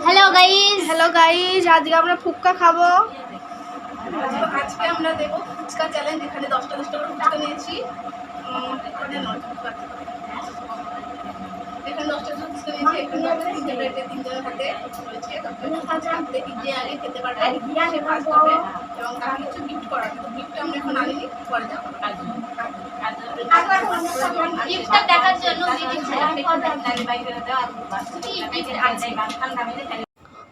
Hello guys hello guys আজকে আমরা ফুচকা খাব। আজকে আমরা দেবো ফুচকা চ্যালেঞ্জ এখানে দশটা দশটা করে ফুচকা নিয়েছি। এখানে দশটা ফুচকা নিয়েছি। এখানে প্লেটে তিনজনের হাতে রয়েছে যে আগে খেতে পারবে। সে ফার্স্ট হবে। এবং তাকে কিছু গিফট করার। গিফট আমরা এখন আনিনি। পরে যাব। গিফটটা দেখার জন্য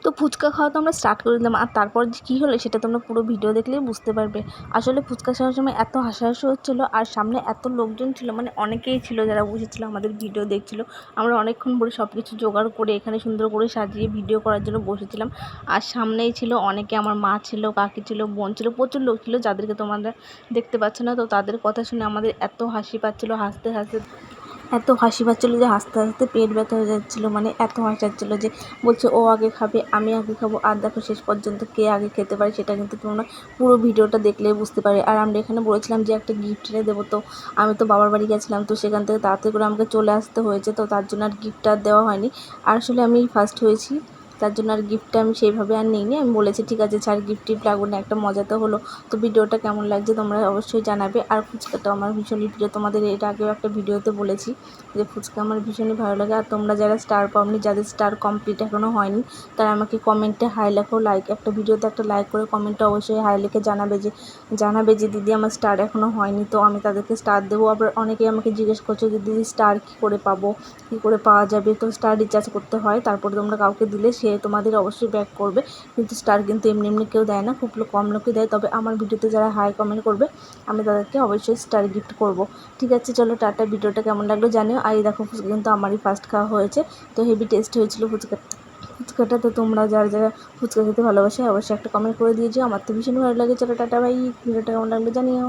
তো ফুচকা খাওয়া তো আমরা স্টার্ট করে দিলাম। আর তারপর কী হলো সেটা তোমরা পুরো ভিডিও দেখলেই বুঝতে পারবে। আসলে ফুচকা খাওয়ার সময় এত হাসাহাসি হচ্ছিল আর সামনে এত লোকজন ছিল মানে অনেকেই ছিল যারা বসেছিল, আমাদের ভিডিও দেখছিলো। আমরা অনেকক্ষণ ধরে সব কিছু জোগাড় করে এখানে সুন্দর করে সাজিয়ে ভিডিও করার জন্য বসেছিলাম। আর সামনেই ছিল অনেকে, আমার মা ছিল, কাকি ছিল, বোন ছিল, প্রচুর লোক ছিল যাদেরকে তোমরা দেখতে পাচ্ছ না। তো তাদের কথা শুনে আমাদের এত হাসি পাচ্ছিলো, হাসতে হাসতে এত হাসি পাচ্ছিলো যে হাসতে হাসতে পেট ব্যথা হয়ে যাচ্ছিল মানে এত হাসাচ্ছিলো যে বলছে, ও আগে খাবে, আমি আগে খাব, আর দেখো শেষ পর্যন্ত কে আগে খেতে পারে, সেটা কিন্তু তোমরা পুরো ভিডিওটা দেখলেই বুঝতে পারে আর আমরা এখানে বলেছিলাম যে একটা গিফট এনে দেবো, তো আমি তো বাবার বাড়ি গেছিলাম, তো সেখান থেকে তাড়াতাড়ি করে আমাকে চলে আসতে হয়েছে, তো তার জন্য আর গিফট আর দেওয়া হয়নি। আর আসলে আমি ফার্স্ট হয়েছি। তার জন্য আর গিফটটা আমি সেইভাবে আর নিইনি। আমি বলেছি, ঠিক আছে, ছাড় গিফট টিফট লাগবে না, একটা মজা তো হলো। তো ভিডিওটা কেমন লাগছে তোমরা অবশ্যই জানাবে। আর ফুচকাটা আমার ভীষণই প্রিয়। তোমাদের এর আগেও একটা ভিডিওতে বলেছি যে ফুচকা আমার ভীষণই ভালো লাগে। আর তোমরা যারা স্টার পাওনি, যাদের স্টার কমপ্লিট এখনও হয়নি, তারা আমাকে কমেন্টে হাই লেখো লাইক একটা ভিডিওতে একটা লাইক করে কমেন্টে অবশ্যই হাই লিখে জানাবে যে জানাবে যে দিদি আমার স্টার এখনও হয়নি। তো আমি তাদেরকে স্টার দেবো। আবার অনেকেই আমাকে জিজ্ঞেস করছ যে, দিদি স্টার কী করে পাবো? কী করে পাওয়া যাবে? তো স্টার রিচার্জ করতে হয়। তারপরে তোমরা কাউকে দিলে সে তোমাদের অবশ্যই ব্যাক করবে। কিন্তু স্টার কিন্তু এমনি এমনি কেউ দেয় না, খুব লোক- কম লোকই দেয়। তবে আমার ভিডিওতে যারা হাই কমেন্ট করবে, আমি তাদেরকে অবশ্যই স্টার গিফট করব। ঠিক আছে, চলো টাটা, ভিডিওটা কেমন লাগল জানিও। আর এই দেখো ফুচকা কিন্তু আমারই ফার্স্ট খাওয়া হয়েছে। তো হেভি টেস্ট হয়েছিল ফুচকা। ফুচকাটা তো তোমরা যারা যারা ফুচকা খেতে ভালোবাসে, অবশ্যই একটা কমেন্ট করে দিয়েছ। আমার তো ভীষণ ভালো লাগে। চলো টাটা ভাই ভিডিওটা কেমন লাগল জানিও।